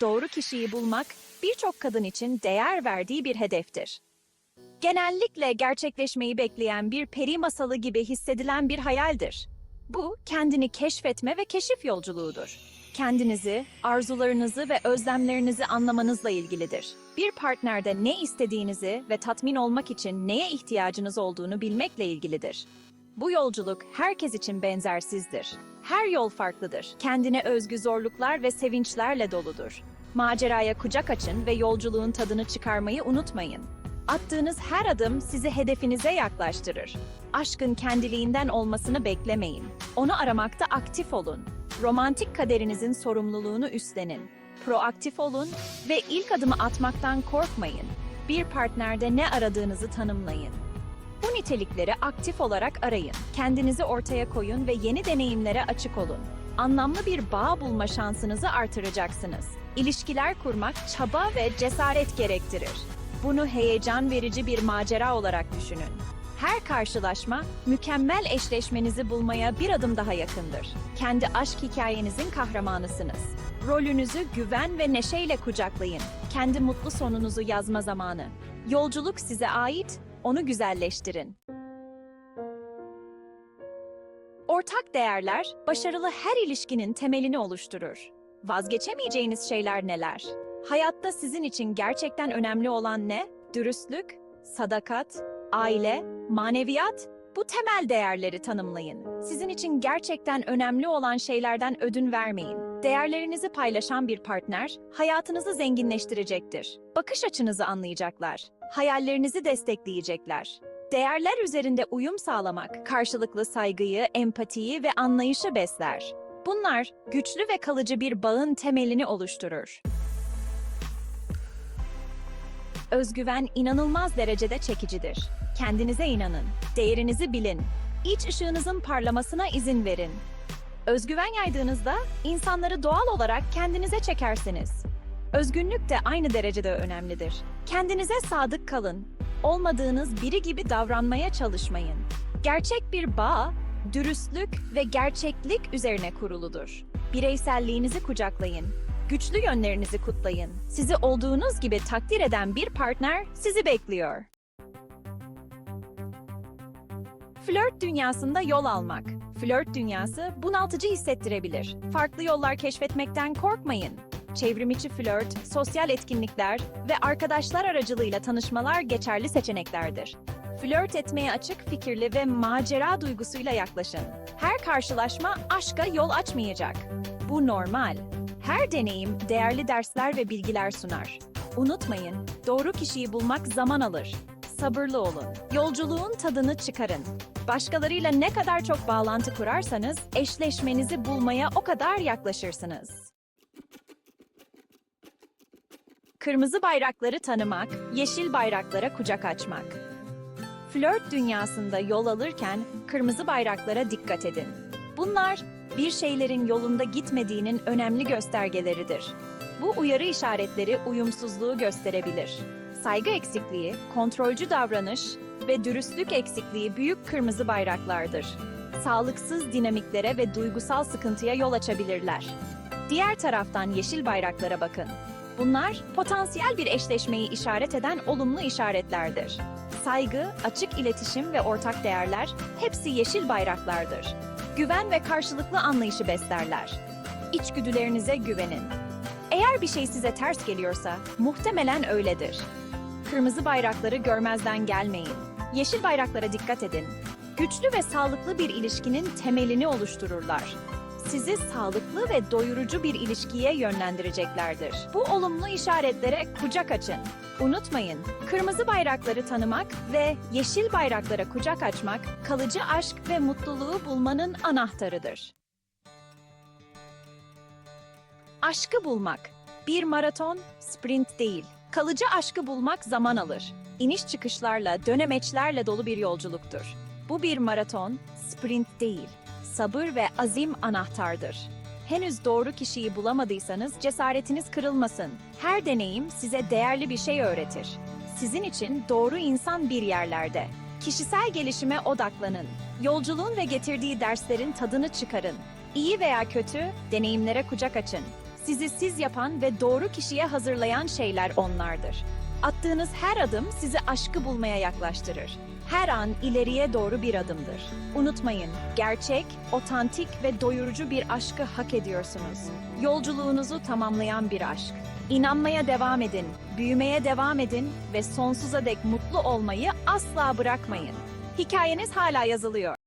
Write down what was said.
doğru kişiyi bulmak birçok kadın için değer verdiği bir hedeftir. Genellikle gerçekleşmeyi bekleyen bir peri masalı gibi hissedilen bir hayaldir. Bu, kendini keşfetme ve keşif yolculuğudur. Kendinizi, arzularınızı ve özlemlerinizi anlamanızla ilgilidir. Bir partnerde ne istediğinizi ve tatmin olmak için neye ihtiyacınız olduğunu bilmekle ilgilidir. Bu yolculuk herkes için benzersizdir. Her yol farklıdır. Kendine özgü zorluklar ve sevinçlerle doludur. Maceraya kucak açın ve yolculuğun tadını çıkarmayı unutmayın. Attığınız her adım sizi hedefinize yaklaştırır. Aşkın kendiliğinden olmasını beklemeyin. Onu aramakta aktif olun. Romantik kaderinizin sorumluluğunu üstlenin. Proaktif olun ve ilk adımı atmaktan korkmayın. Bir partnerde ne aradığınızı tanımlayın. Bu nitelikleri aktif olarak arayın. Kendinizi ortaya koyun ve yeni deneyimlere açık olun. Anlamlı bir bağ bulma şansınızı artıracaksınız. İlişkiler kurmak çaba ve cesaret gerektirir. Bunu heyecan verici bir macera olarak düşünün. Her karşılaşma mükemmel eşleşmenizi bulmaya bir adım daha yakındır. Kendi aşk hikayenizin kahramanısınız. Rolünüzü güven ve neşeyle kucaklayın. Kendi mutlu sonunuzu yazma zamanı. Yolculuk size ait, onu güzelleştirin. Ortak değerler, başarılı her ilişkinin temelini oluşturur. Vazgeçemeyeceğiniz şeyler neler? Hayatta sizin için gerçekten önemli olan ne? Dürüstlük, sadakat, aile, maneviyat, bu temel değerleri tanımlayın. Sizin için gerçekten önemli olan şeylerden ödün vermeyin. Değerlerinizi paylaşan bir partner, hayatınızı zenginleştirecektir. Bakış açınızı anlayacaklar. Hayallerinizi destekleyecekler. Değerler üzerinde uyum sağlamak, karşılıklı saygıyı, empatiyi ve anlayışı besler. Bunlar, güçlü ve kalıcı bir bağın temelini oluşturur. Özgüven inanılmaz derecede çekicidir. Kendinize inanın, değerinizi bilin, iç ışığınızın parlamasına izin verin. Özgüven yaydığınızda insanları doğal olarak kendinize çekersiniz. Özgünlük de aynı derecede önemlidir. Kendinize sadık kalın. Olmadığınız biri gibi davranmaya çalışmayın. Gerçek bir bağ, dürüstlük ve gerçeklik üzerine kuruludur. Bireyselliğinizi kucaklayın. Güçlü yönlerinizi kutlayın. Sizi olduğunuz gibi takdir eden bir partner sizi bekliyor. Flört dünyasında yol almak. Flört dünyası bunaltıcı hissettirebilir. Farklı yollar keşfetmekten korkmayın. Çevrimiçi flört, sosyal etkinlikler ve arkadaşlar aracılığıyla tanışmalar geçerli seçeneklerdir. Flört etmeye açık fikirli ve macera duygusuyla yaklaşın. Her karşılaşma aşka yol açmayacak. Bu normal. Her deneyim değerli dersler ve bilgiler sunar. Unutmayın, doğru kişiyi bulmak zaman alır. Sabırlı olun. Yolculuğun tadını çıkarın. Başkalarıyla ne kadar çok bağlantı kurarsanız eşleşmenizi bulmaya o kadar yaklaşırsınız. Kırmızı bayrakları tanımak, yeşil bayraklara kucak açmak. Flört dünyasında yol alırken kırmızı bayraklara dikkat edin. Bunlar bir şeylerin yolunda gitmediğinin önemli göstergeleridir. Bu uyarı işaretleri uyumsuzluğu gösterebilir. Saygı eksikliği, kontrolcü davranış ve dürüstlük eksikliği büyük kırmızı bayraklardır. Sağlıksız dinamiklere ve duygusal sıkıntıya yol açabilirler. Diğer taraftan yeşil bayraklara bakın. Bunlar potansiyel bir eşleşmeyi işaret eden olumlu işaretlerdir. Saygı, açık iletişim ve ortak değerler hepsi yeşil bayraklardır. Güven ve karşılıklı anlayışı beslerler. İçgüdülerinize güvenin. Eğer bir şey size ters geliyorsa muhtemelen öyledir. Kırmızı bayrakları görmezden gelmeyin. Yeşil bayraklara dikkat edin. Güçlü ve sağlıklı bir ilişkinin temelini oluştururlar. Sizi sağlıklı ve doyurucu bir ilişkiye yönlendireceklerdir. Bu olumlu işaretlere kucak açın. Unutmayın, kırmızı bayrakları tanımak ve yeşil bayraklara kucak açmak kalıcı aşk ve mutluluğu bulmanın anahtarıdır. Aşkı bulmak. Bir maraton, sprint değil. Kalıcı aşkı bulmak zaman alır. İniş çıkışlarla, dönemeçlerle dolu bir yolculuktur. Bu bir maraton, sprint değil. Sabır ve azim anahtardır. Henüz doğru kişiyi bulamadıysanız cesaretiniz kırılmasın. Her deneyim size değerli bir şey öğretir. Sizin için doğru insan bir yerlerde. Kişisel gelişime odaklanın. Yolculuğun ve getirdiği derslerin tadını çıkarın. İyi veya kötü, deneyimlere kucak açın. Sizi siz yapan ve doğru kişiye hazırlayan şeyler onlardır. Attığınız her adım sizi aşkı bulmaya yaklaştırır. Her an ileriye doğru bir adımdır. Unutmayın, gerçek, otantik ve doyurucu bir aşkı hak ediyorsunuz. Yolculuğunuzu tamamlayan bir aşk. İnanmaya devam edin, büyümeye devam edin ve sonsuza dek mutlu olmayı asla bırakmayın. Hikayeniz hala yazılıyor.